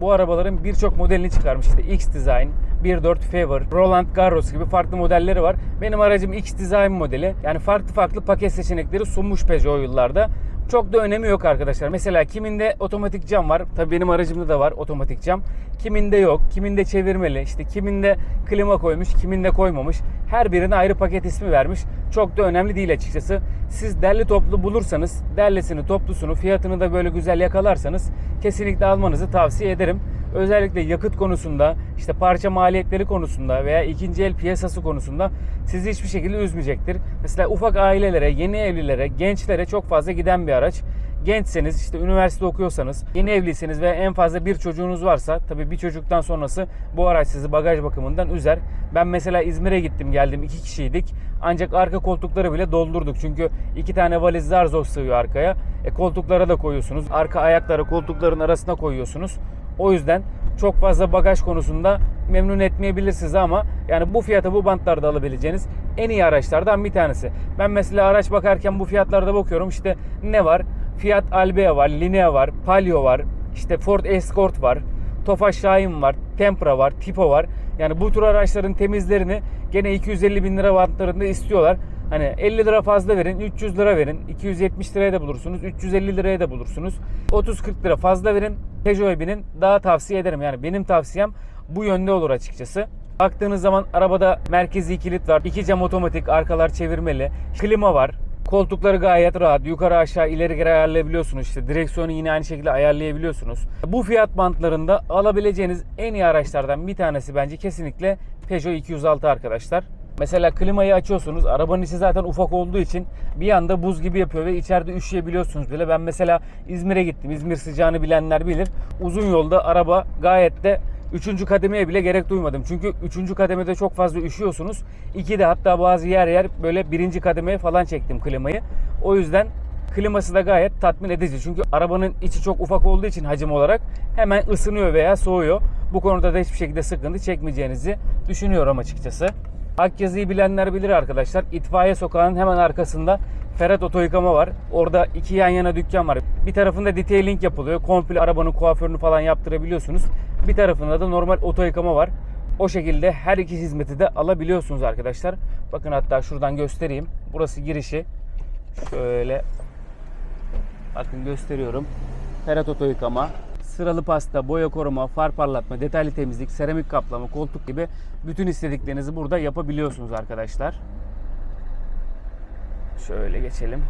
Bu arabaların birçok modelini çıkarmış. İşte X Design, 1.4 Favor, Roland Garros gibi farklı modelleri var. Benim aracım X Design modeli. Yani farklı farklı paket seçenekleri sunmuş Peugeot yıllarda. Çok da önemi yok arkadaşlar. Mesela kiminde otomatik cam var. Tabii benim aracımda da var otomatik cam. Kiminde yok. Kiminde çevirmeli. İşte kiminde klima koymuş, kiminde koymamış. Her birine ayrı paket ismi vermiş. Çok da önemli değil açıkçası. Siz derli toplu bulursanız, derlisini, toplusunu, fiyatını da böyle güzel yakalarsanız kesinlikle almanızı tavsiye ederim. Özellikle yakıt konusunda, işte parça maliyetleri konusunda veya ikinci el piyasası konusunda sizi hiçbir şekilde üzmeyecektir. Mesela ufak ailelere, yeni evlilere, gençlere çok fazla giden bir araç. Gençseniz, işte üniversite okuyorsanız, yeni evliyseniz ve en fazla bir çocuğunuz varsa, tabii bir çocuktan sonrası bu araç sizi bagaj bakımından üzer. Ben mesela İzmir'e gittim geldim iki kişiydik. Ancak arka koltukları bile doldurduk. Çünkü iki tane valiz zar zor sığıyor arkaya. E, koltuklara da koyuyorsunuz. Arka ayakları koltukların arasına koyuyorsunuz. O yüzden çok fazla bagaj konusunda memnun etmeyebilirsiniz ama yani bu fiyata bu bantlarda alabileceğiniz en iyi araçlardan bir tanesi. Ben mesela araç bakarken bu fiyatlarda bakıyorum işte ne var? Fiat Albea var, Linea var, Palio var, işte Ford Escort var, Tofaş Şahin var, Tempra var, Tipo var. Yani bu tür araçların temizlerini gene 250 bin lira bantlarında istiyorlar. Hani 50 lira fazla verin, 300 lira verin, 270 liraya da bulursunuz, 350 liraya da bulursunuz. 30-40 lira fazla verin, Peugeot'a binin. Daha tavsiye ederim. Yani benim tavsiyem bu yönde olur açıkçası. Baktığınız zaman arabada merkezi kilit var. iki cam otomatik, arkalar çevirmeli. Klima var. Koltukları gayet rahat. Yukarı aşağı ileri geri ayarlayabiliyorsunuz. İşte direksiyonu yine aynı şekilde ayarlayabiliyorsunuz. Bu fiyat bantlarında alabileceğiniz en iyi araçlardan bir tanesi bence kesinlikle Peugeot 206 arkadaşlar. Mesela klimayı açıyorsunuz. Arabanın içi zaten ufak olduğu için bir anda buz gibi yapıyor ve içeride üşüyebiliyorsunuz bile. Ben mesela İzmir'e gittim. İzmir sıcağını bilenler bilir. Uzun yolda araba gayet de Üçüncü kademeye bile gerek duymadım. Çünkü üçüncü kademede çok fazla üşüyorsunuz. İki de hatta bazı yer yer böyle birinci kademeye falan çektim klimayı. O yüzden kliması da gayet tatmin edici. Çünkü arabanın içi çok ufak olduğu için hacim olarak hemen ısınıyor veya soğuyor. Bu konuda da hiçbir şekilde sıkıntı çekmeyeceğinizi düşünüyorum açıkçası. Akyazı'yı bilenler bilir arkadaşlar. İtfaiye sokağının hemen arkasında Ferhat Oto Yıkama var. Orada iki yan yana dükkan var. Bir tarafında detailing yapılıyor. Komple arabanın kuaförünü falan yaptırabiliyorsunuz. Bir tarafında da normal oto yıkama var. O şekilde her iki hizmeti de alabiliyorsunuz arkadaşlar. Bakın hatta şuradan göstereyim. Burası girişi. Şöyle bakın gösteriyorum. Ferhat Oto Yıkama, sıralı pasta, boya koruma, far parlatma, detaylı temizlik, seramik kaplama, koltuk gibi bütün istediklerinizi burada yapabiliyorsunuz arkadaşlar. Şöyle geçelim.